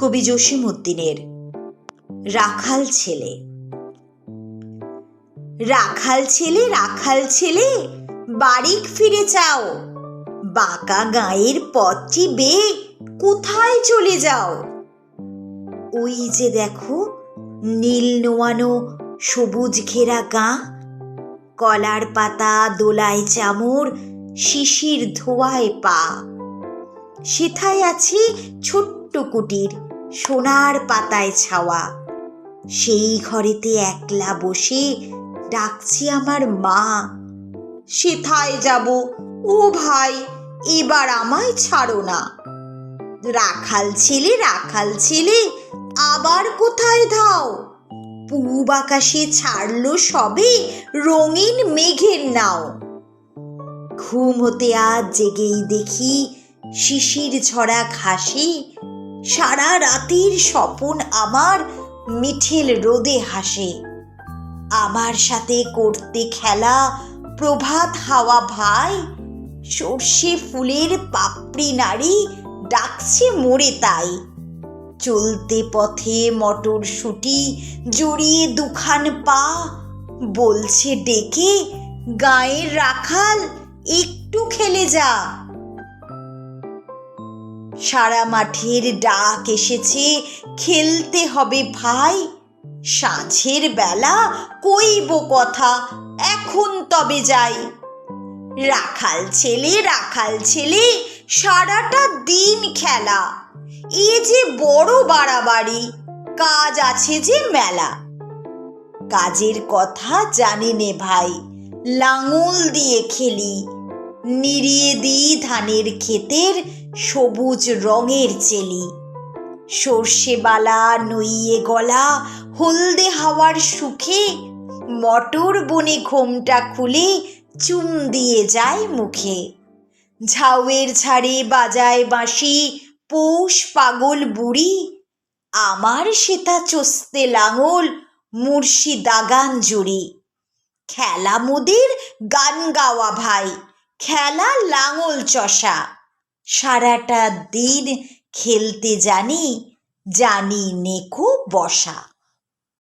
কবি জসিমউদ্দিনের রাখাল ছেলে। রাখাল ছেলে রাখাল ছেলে, বাড়ি ফিরে চাও। বাঁকা গায়ের পথটি বেয়ে কোথায় চলে যাও? ওই যে দেখো, নীল নোয়ানো, সবুজ ঘেরা গা, কলার পাতা, দোলায় চামর, শিশির ধোয়ায় পা। সেথায় আছে ছোট্ট কুটির সোনার পাতায় ছাওয়া। সেই ঘরেতে একলা বসে ডাকছি আমার মা। সেথায় যাব? ও ভাই, এবার আমায় ছাড়ো না। রাখাল ছেলে রাখাল ছেলে, আবার কোথায় ধাও? পূব আকাশে ছাড়লো সবে রঙিন মেঘের নাও। ঘুম হতে আজ জেগেই দেখি শিশির ঝরা ঘাসে সারা রাতের স্বপন আমার মিঠেল রোদে হাসে। আমার সাথে করতে খেলা প্রভাত হাওয়া ভাই, সর্ষে ফুলের পাপড়ি নারী ডাকছে মোড়ে তাই। চলতে পথে মটর শুটি জড়িয়ে দুখান পা, বলছে ডেকে গায়ের রাখাল একটু খেলে যা। সারা মাঠের ডাক এসেছে, খেলতে হবে ভাই। সাঁঝের বেলা কইব কথা, এখন তবে যাই। রাখাল ছেলে রাখাল ছেলে, সারাটা দিন খেলা। এ যে বড় বাড়াবাড়ি, কাজ আছে যে মেলা। কাজের কথা জানি নে ভাই, লাঙল দিয়ে খেলি নিড়িয়ে দিই ধানের ক্ষেতের সবুজ রঙের চেলি। সর্ষে বালা, নইয়ে গলা, হলদে হাওয়ার সুখে মটর বনে ঘোমটা খুলে চুম দিয়ে যায় মুখে। ঝাউয়ের ঝাড়ে বাজায় বাঁশি, পৌষ পাগল বুড়ি, আমার সেতা চস্তে লাঙল মুর্শি দাগান জুড়ি। খেলা মোদের গান গাওয়া ভাই খেলা লাঙল চষা। সারাটা দিন খেলতে জানি জানি নেকু বসা।